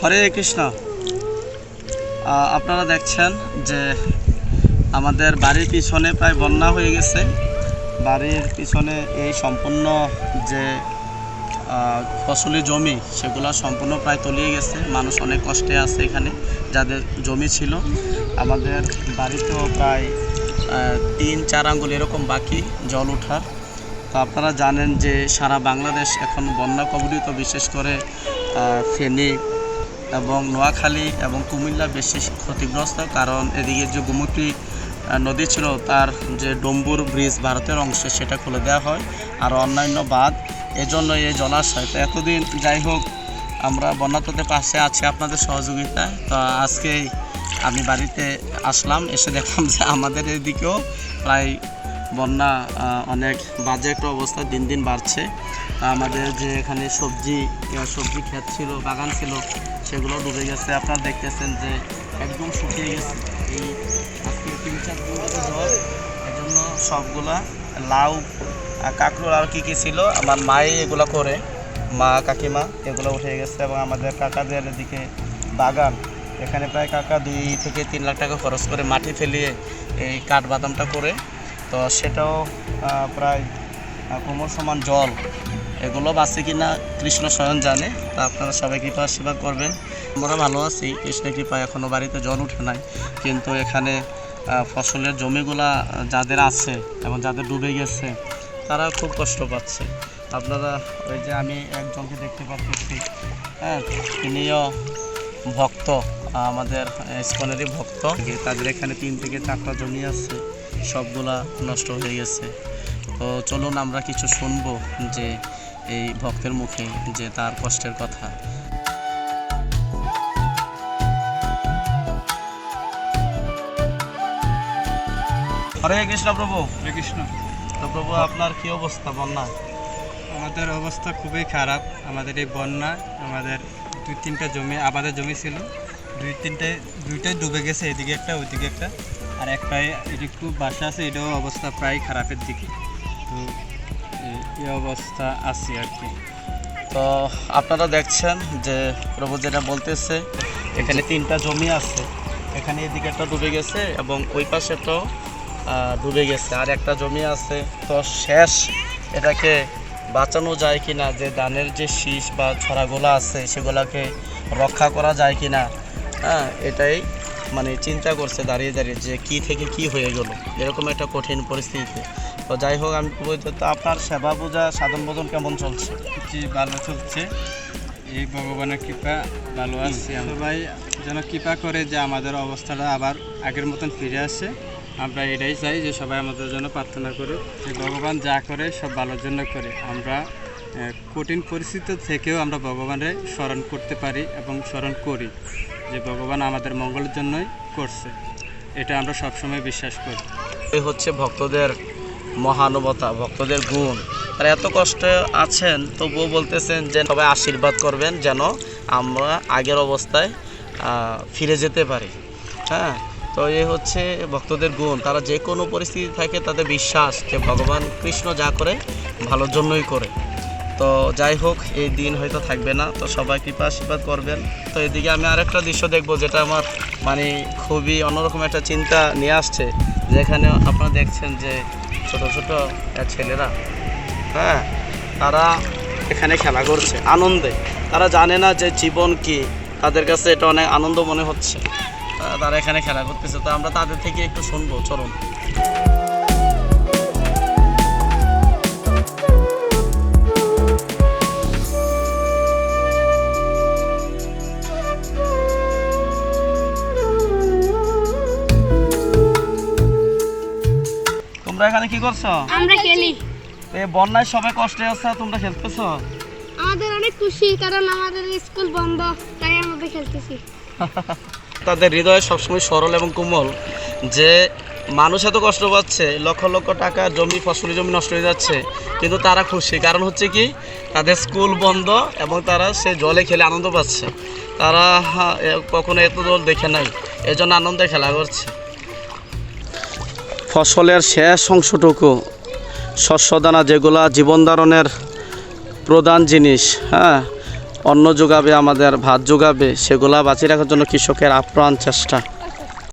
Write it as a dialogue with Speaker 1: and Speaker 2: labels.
Speaker 1: হরে কৃষ্ণ। আপনারা দেখছেন যে আমাদের বাড়ির পিছনে প্রায় বন্যা হয়ে গেছে। বাড়ির পিছনে এই সম্পূর্ণ যে ফসলি জমি, সেগুলো সম্পূর্ণ প্রায় তলিয়ে গেছে। মানুষ অনেক কষ্টে আছে এখানে, যাদের জমি ছিল। আমাদের বাড়িতেও প্রায় তিন, চার আঙ্গুল এরকম বাকি জল ওঠার। তো আপনারা জানেন যে সারা বাংলাদেশ এখন বন্যা কবলিত, বিশেষ করে ফেনী এবং নোয়াখালী এবং কুমিল্লা বেশি ক্ষতিগ্রস্ত, কারণ এদিকে যে গোমতী নদী ছিল, তার যে ডম্বুর ব্রিজ ভারতের অংশে, সেটা খুলে দেওয়া হয়। আর অন্যান্য বাঁধ, এজন্য এই জলাশয়। তো এতদিন যাই হোক, আমরা বন্যাতদের পাশে আছি আপনাদের সহযোগিতায়। তো আজকে আমি বাড়িতে আসলাম, এসে দেখলাম যে আমাদের এদিকেও প্রায় বন্যা অনেক বাজে একটা অবস্থা, দিন দিন বাড়ছে। আমাদের যে এখানে সবজি সবজি ক্ষেত ছিল, বাগান ছিল সেগুলো ডুবে গেছে, আপনারা দেখতেছেন যে একদম শুকিয়ে গেছে। এই আজকে তিন চার দিন ধরে এজন্য সবগুলা লাউ আর কাঁকড়োর আর কী কী ছিল, আমার মাই এগুলো করে, মা, কাকিমা এগুলো উঠে গেছে এবং আমাদের কাকাদের এদিকে বাগান, এখানে প্রায় কাকা দুই থেকে তিন লাখ টাকা খরচ করে মাটি ফেলিয়ে এই কাঠ বাদামটা করে, তো সেটাও প্রায় কোমর সমান জল। এগুলো বাঁচে কিনা কৃষ্ণ স্বয়ং জানে, তা আপনারা সবাই কৃপা সেবা করবেন। আমরা ভালো আছি, কৃষ্ণের কৃপা এখনও বাড়িতে জল উঠে নাই, কিন্তু এখানে ফসলের জমিগুলা যাদের আছে এবং যাদের ডুবে গেছে তারা খুব কষ্ট পাচ্ছে। আপনারা ওই যে আমি একজনকে দেখতে পাচ্ছি হ্যাঁ তিনিও ভক্ত, আমাদের ইস্কনেরই ভক্ত। তাদের এখানে তিন থেকে চারটা জমি আছে, সবগুলা নষ্ট হয়ে গেছে। তো চলুন আমরা কিছু শুনব যে এই ভক্তের মুখে যে তার কষ্টের কথা। হরে কৃষ্ণ প্রভু।
Speaker 2: হরে কৃষ্ণ।
Speaker 1: তো প্রভু আপনার কি অবস্থা বন্যা?
Speaker 2: আমাদের অবস্থা খুবই খারাপ। আমাদের এই বন্যা আমাদের দুই তিনটা জমি আবাদের জমি ছিল। দুই তিনটে দুইটাই ডুবে গেছে এদিকে একটা ওইদিকে একটা। আর একটাই একটু বাসা আছে এটাও অবস্থা প্রায় খারাপের দিকে। তো এই- অবস্থা আছি আর কি।
Speaker 1: তো আপনারা দেখছেন যে প্রভু যেটা বলতেছে এখানে তিনটা জমি আছে। এখানে এদিকে একটা ডুবে গেছে এবং ওই পাশেটাও আহ, ডুবে গেছে। আর একটা জমি আছে। তো শেষ এটাকে বাঁচানো যায় কি না যে ধানের যে শীষ বা ছড়াগুলো আছে সেগুলোকে রক্ষা করা যায় কি না হ্যাঁ এটাই মানে চিন্তা করছে দাঁড়িয়ে দাঁড়িয়ে যে কি থেকে কি হয়ে গেল। এরকম একটা কঠিন পরিস্থিতিতে। তো যাই হোক আমি তো আপনার সেবা পূজা সাধন ভোজন কেমন চলছে?
Speaker 2: জি ভালো চলছে। এই ভগবানের কৃপা ভালো আছে। সবাই যেন কৃপা করে যে আমাদের অবস্থাটা আবার আগের মতন ফিরে আসে। আমরা এটাই চাই যে সবাই আমাদের জন্য প্রার্থনা করুক। যে ভগবান যা করে সব ভালোর জন্য করে। আমরা কঠিন পরিস্থিতি থেকেও আমরা ভগবানের স্মরণ করতে পারি এবং স্মরণ করি যে ভগবান আমাদের মঙ্গলের জন্যই করছে। এটা আমরা সবসময় বিশ্বাস করি।
Speaker 1: হচ্ছে ভক্তদের মহানুভতা, ভক্তদের গুণ। তারা এত কষ্টে আছেন, তবুও বলতেছেন যে সবাই আশীর্বাদ করবেন যেন আমরা আগের অবস্থায় ফিরে যেতে পারি। হ্যাঁ তো এই হচ্ছে ভক্তদের গুণ। তারা যে কোনো পরিস্থিতি থাকে তাদের বিশ্বাস যে ভগবান কৃষ্ণ যা করে, ভালোর জন্যই করে। তো যাই হোক, এই দিন হয়তো থাকবে না। তো সবাই কৃপা আশীর্বাদ করবেন। তো এদিকে আমি আরেকটা দৃশ্য দেখব, যেটা আমার মানে খুবই অন্যরকম একটা চিন্তা নিয়ে আসছে। যেখানে আপনারা দেখছেন যে ছোট ছোট ছেলেরা হ্যাঁ তারা এখানে খেলা করছে, আনন্দে। তারা জানে না যে জীবন কি। তাদের কাছে এটা অনেক আনন্দ মনে হচ্ছে। তারা এখানে খেলা করতেছে। তো আমরা তাদের থেকে একটু শুনব, চলুন। তোমরা এখানে কি করছ?
Speaker 3: আমরা খেলি।
Speaker 1: এই বন্যায় সবাই কষ্টে আছে তোমরা খেলতেছো?
Speaker 3: আমাদের অনেক খুশি কারণ আমাদের স্কুল বন্ধ তাই আমরা খেলতেছি।
Speaker 1: তাদের হৃদয় সবসময় সরল এবং কোমল। যে মানুষ এত কষ্ট পাচ্ছে লক্ষ লক্ষ টাকা জমি ফসলি জমি নষ্ট হয়ে যাচ্ছে কিন্তু তারা খুশি। কারণ হচ্ছে কি তাদের স্কুল বন্ধ এবং তারা সে জলে খেলে আনন্দ পাচ্ছে। তারা কখনো এত জল দেখে নাই এজন্য আনন্দে খেলা করছে। ফসলের শেষ অংশটুকু শস্য দানা যেগুলা জীবন ধারণের প্রধান জিনিস হ্যাঁ অন্ন যোগাবে, আমাদের ভাত যোগাবে, সেগুলা বাঁচিয়ে রাখার জন্য কৃষকের আপ্রাণ চেষ্টা।